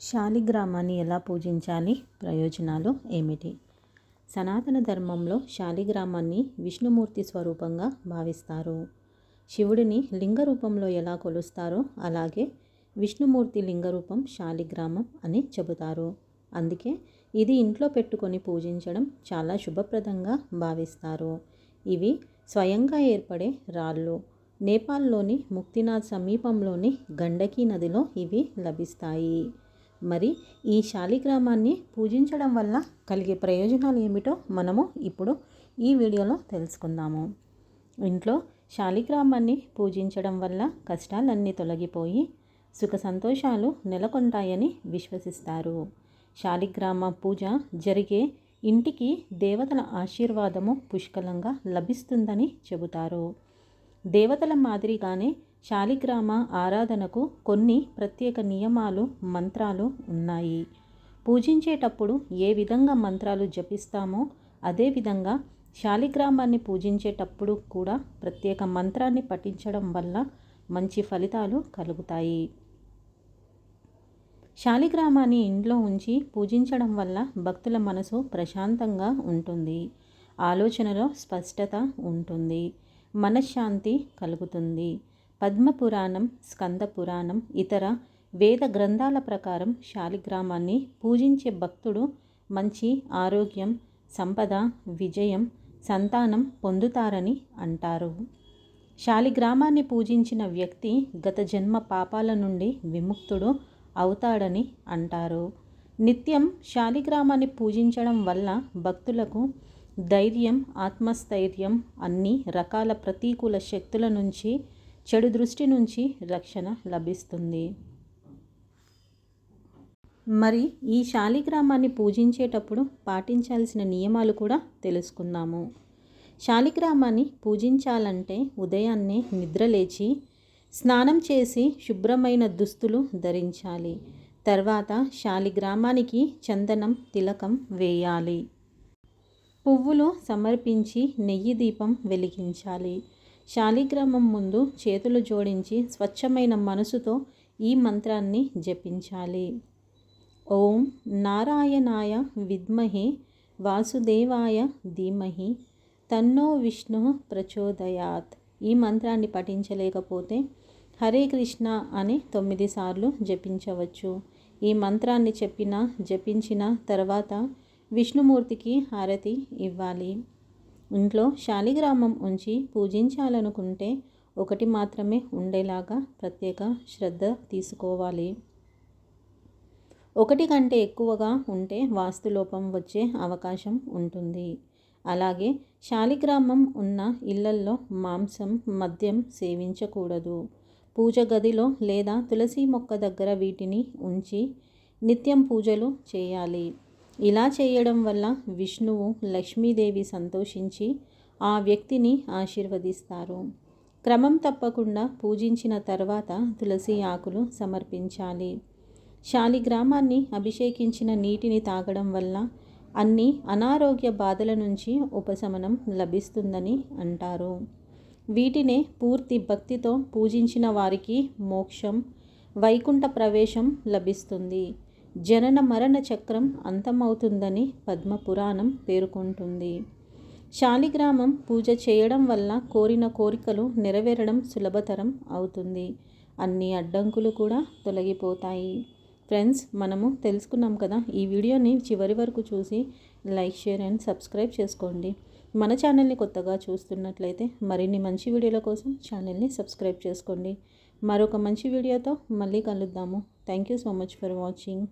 శాలిగ్రామాన్ని ఎలా పూజించాలి? ప్రయోజనాలు ఏమిటి? సనాతన ధర్మంలో శాలిగ్రామాన్ని విష్ణుమూర్తి స్వరూపంగా భావిస్తారు. శివుడిని లింగ రూపంలో ఎలా కొలుస్తారో అలాగే విష్ణుమూర్తి లింగరూపం శాలిగ్రామం అని చెబుతారు. అందుకే ఇది ఇంట్లో పెట్టుకొని పూజించడం చాలా శుభప్రదంగా భావిస్తారు. ఇవి స్వయంగా ఏర్పడే రాళ్ళు. నేపాల్లోని ముక్తినాథ్ సమీపంలోని గండకీ నదిలో ఇవి లభిస్తాయి. మరి ఈ శాలిగ్రామాన్ని పూజించడం వల్ల కలిగే ప్రయోజనాలు ఏమిటో మనము ఇప్పుడు ఈ వీడియోలో తెలుసుకుందాము. ఇంట్లో శాలిగ్రామాన్ని పూజించడం వల్ల కష్టాలన్నీ తొలగిపోయి సుఖ సంతోషాలు నెలకొంటాయని విశ్వసిస్తారు. శాలిగ్రామ పూజ జరిగే ఇంటికి దేవతల ఆశీర్వాదము పుష్కలంగా లభిస్తుందని చెబుతారు. దేవతల మాదిరిగానే శాలిగ్రామ ఆరాధనకు కొన్ని ప్రత్యేక నియమాలు మంత్రాలు ఉన్నాయి. పూజించేటప్పుడు ఏ విధంగా మంత్రాలు జపిస్తామో అదేవిధంగా శాలిగ్రామాన్ని పూజించేటప్పుడు కూడా ప్రత్యేక మంత్రాన్ని పఠించడం వల్ల మంచి ఫలితాలు కలుగుతాయి. శాలిగ్రామాన్ని ఇంట్లో ఉంచి పూజించడం వల్ల భక్తుల మనసు ప్రశాంతంగా ఉంటుంది. ఆలోచనలో స్పష్టత ఉంటుంది. మనశ్శాంతి కలుగుతుంది. పద్మపురాణం స్కందపురాణం ఇతర వేద గ్రంథాల ప్రకారం శాలిగ్రామాన్ని పూజించే భక్తుడు మంచి ఆరోగ్యం సంపద విజయం సంతానం పొందుతారని అంటారు. శాలిగ్రామాన్ని పూజించిన వ్యక్తి గత జన్మ పాపాల నుండి విముక్తుడు అవుతాడని అంటారు. నిత్యం శాలిగ్రామాన్ని పూజించడం వల్ల భక్తులకు ధైర్యం ఆత్మస్థైర్యం అన్ని రకాల ప్రతికూల శక్తుల నుంచి చెడు దృష్టి నుంచి రక్షణ లభిస్తుంది. మరి ఈ శాలిగ్రామాన్ని పూజించేటప్పుడు పాటించాల్సిన నియమాలు కూడా తెలుసుకుందాము. శాలిగ్రామాన్ని పూజించాలంటే ఉదయాన్నే నిద్రలేచి స్నానం చేసి శుభ్రమైన దుస్తులు ధరించాలి. తర్వాత శాలిగ్రామానికి చందనం తిలకం వేయాలి. పువ్వులు సమర్పించి నెయ్యి దీపం వెలిగించాలి. శాలిగ్రామం ముందు చేతులు జోడించి స్వచ్ఛమైన మనసుతో ఈ మంత్రాన్ని జపించాలి. ఓం నారాయణాయ విద్మహే వాసుదేవాయ ధీమహి. తన్నో విష్ణు ప్రచోదయాత్. ఈ మంత్రాన్ని పఠించలేకపోతే హరే కృష్ణ అని తొమ్మిది సార్లు జపించవచ్చు. ఈ మంత్రాన్ని చెప్పిన జపించిన తర్వాత విష్ణుమూర్తికి హారతి ఇవ్వాలి. ఇంట్లో శాలిగ్రామం ఉంచి పూజించాలనుకుంటే ఒకటి మాత్రమే ఉండేలాగా ప్రత్యేక శ్రద్ధ తీసుకోవాలి. ఒకటి కంటే ఎక్కువగా ఉంటే వాస్తులోపం వచ్చే అవకాశం ఉంటుంది. అలాగే శాలిగ్రామం ఉన్న ఇళ్ళల్లో మాంసం మద్యం సేవించకూడదు. పూజ గదిలో లేదా తులసి మొక్క దగ్గర వీటిని ఉంచి నిత్యం పూజలు చేయాలి. ఇలా చేయడం వల్ల విష్ణువు లక్ష్మీదేవి సంతోషించి ఆ వ్యక్తిని ఆశీర్వదిస్తారు. క్రమం తప్పకుండా పూజించిన తర్వాత తులసి ఆకులు సమర్పించాలి. శాలిగ్రామాన్ని అభిషేకించిన నీటిని తాగడం వల్ల అన్ని అనారోగ్య బాధల నుంచి ఉపశమనం లభిస్తుందని అంటారు. వీటినే పూర్తి భక్తితో పూజించిన వారికి మోక్షం వైకుంఠ ప్రవేశం లభిస్తుంది. జనన మరణ చక్రం అంతమవుతుందని పద్మపురాణం పేర్కొంటుంది. శాలిగ్రామం పూజ చేయడం వల్ల కోరిన కోరికలు నెరవేరడం సులభతరం అవుతుంది. అన్ని అడ్డంకులు కూడా తొలగిపోతాయి. ఫ్రెండ్స్ మనము తెలుసుకున్నాం కదా ఈ వీడియోని చివరి వరకు చూసి లైక్ షేర్ అండ్ సబ్స్క్రైబ్ చేసుకోండి. మన ఛానల్ని కొత్తగా చూస్తున్నట్లయితే మరిన్ని మంచి వీడియోల కోసం ఛానల్ని సబ్స్క్రైబ్ చేసుకోండి. మరొక మంచి వీడియోతో మళ్ళీ కలుద్దాము. Thank you so much for watching.